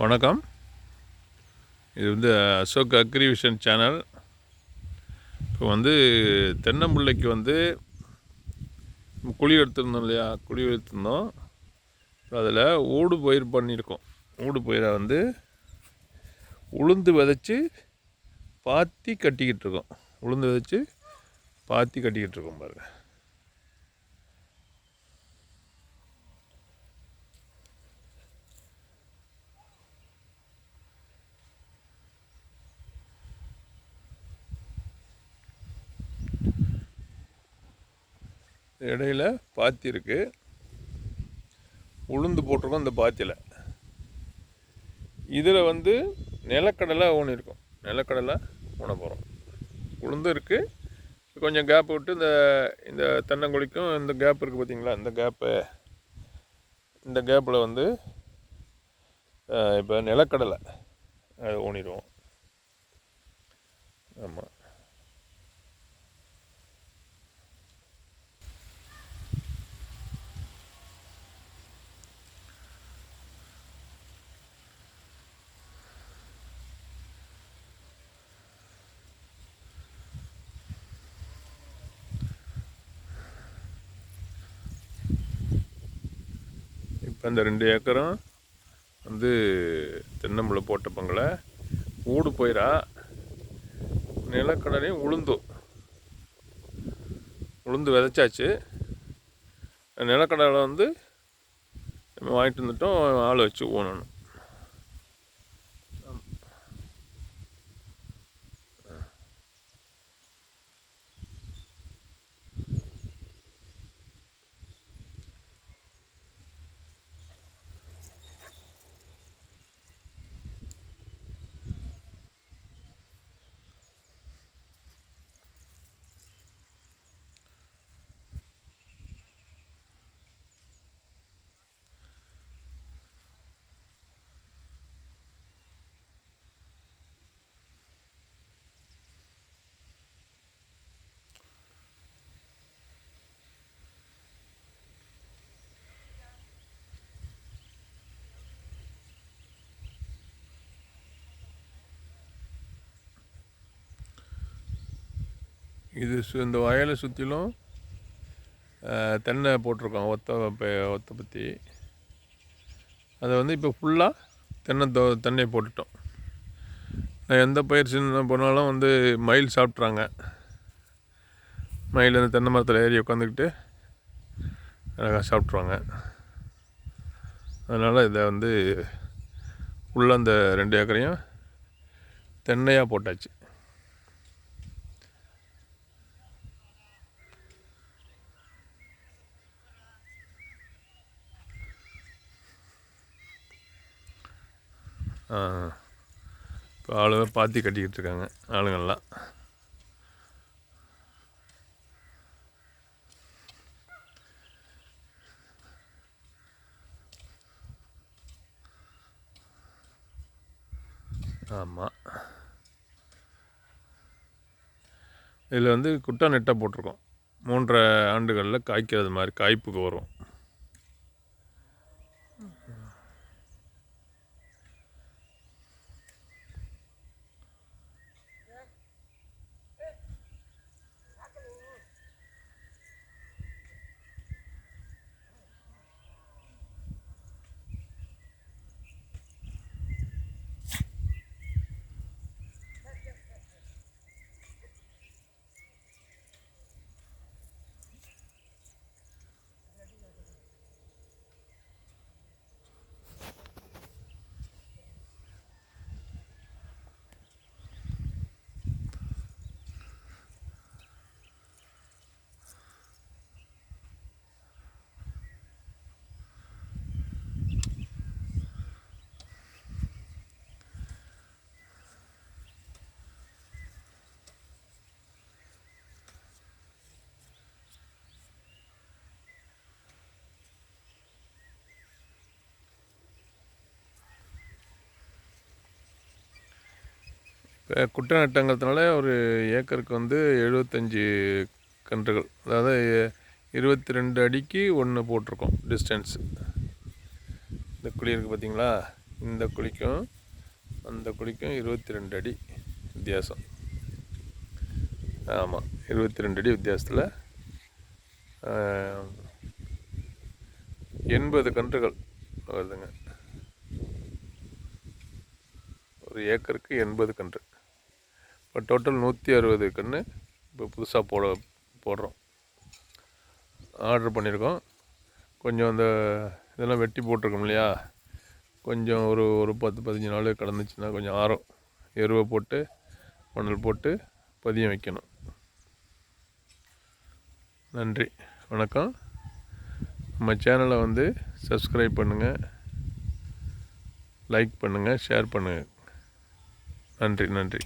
வணக்கம். இது வந்து அசோக் அக்ரிவிஷன் சேனல். இப்போ வந்து தென்னம்பிள்ளைக்கு வந்து குழி எடுத்திருந்தோம் இல்லையா? குழி எடுத்திருந்தோம். அதில் ஊடு பயிர் பண்ணியிருக்கோம். ஊடு பயிரை வந்து உளுந்து விதைச்சி பாத்தி கட்டிக்கிட்டு இருக்கோம். உளுந்து விதைச்சி பாத்தி கட்டிக்கிட்டு இருக்கோம் பாருங்கள் இடையில பாத்தி இருக்குது உளுந்து போட்டிருக்கோம் இந்த பாத்தியில். இதில் வந்து நிலக்கடலை ஊனி இருக்கும். நிலக்கடலை ஊன போகிறோம் உளுந்து இருக்குது கொஞ்சம் கேப் விட்டு இந்த இந்த தென்னங்குழிக்கும் இந்த கேப் இருக்குது பார்த்தீங்களா இந்த கேப்பு இந்த கேப்பில் வந்து இப்போ நிலக்கடலை அது ஊனிடுவோம். ஆமாம் இப்போ ரெண்டு ஏக்கரும் வந்து தென்னம்பிள்ளை போட்ட பங்களை. ஊடு போயிடா நிலக்கடலையும் உளுந்தும் உளுந்து விதைச்சாச்சு. நிலக்கடலை வந்து நம்ம வாங்கிட்டு வந்துட்டோம் ஆள் வச்சு ஊனணும். இது சு இந்த வயலை சுற்றிலும் தென்னை போட்டிருக்கோம் ஒத்த ஒத்த பற்றி அதை வந்து இப்போ ஃபுல்லாக தென்னை தோ தென்னை போட்டுட்டோம். எந்த பயிர் சின்ன போனாலும் வந்து மயில் சாப்பிட்றாங்க. மயில் அந்த தென்னை மரத்தில் ஏறி உட்காந்துக்கிட்டு அழகாக சாப்பிட்ருவாங்க. அதனால் இதை வந்து உள்ள அந்த ரெண்டு ஏக்கரையும் தென்னையாக போட்டாச்சு. இப்போ ஆளுங்க பாத்தி கட்டிக்கிட்டு இருக்காங்க ஆளுங்கள்லாம். ஆமாம் இதில் வந்து குட்டா நெட்டாக போட்டிருக்கோம். மூன்றரை ஆண்டுகளில் காய்க்கிறது மாதிரி காய்ப்புக்கு வரும். குட்டை நட்டங்கிறதுனால ஒரு ஏக்கருக்கு வந்து எழுபத்தஞ்சி கன்றுகள் அதாவது இருபத்தி ரெண்டு அடிக்கு ஒன்று போட்டிருக்கோம் டிஸ்டன்ஸ் இந்த குழி இருக்குது பார்த்தீங்களா இந்த குழிக்கும் அந்த குழிக்கும் இருபத்தி ரெண்டு அடி வித்தியாசம். ஆமாம் இருபத்தி ரெண்டு அடி வித்தியாசத்தில் எண்பது கன்றுகள் வருதுங்க. ஒரு ஏக்கருக்கு எண்பது கன்று. இப்போ டோட்டல் நூற்றி அறுபது கன்று இப்போ புதுசாக போட போடுறோம். ஆர்டர் பண்ணியிருக்கோம். கொஞ்சம் அந்த இதெல்லாம் வெட்டி போட்டிருக்கோம் இல்லையா? கொஞ்சம் ஒரு ஒரு பத்து பதினஞ்சு நாள் கடந்துச்சுன்னா கொஞ்சம் ஆரம் எருவை போட்டு மணல் போட்டு பதியம் வைக்கணும். நன்றி. வணக்கம். நம்ம சேனலை வந்து சப்ஸ்கிரைப் பண்ணுங்கள் லைக் பண்ணுங்கள் ஷேர் பண்ணுங்கள் நன்றி நன்றி.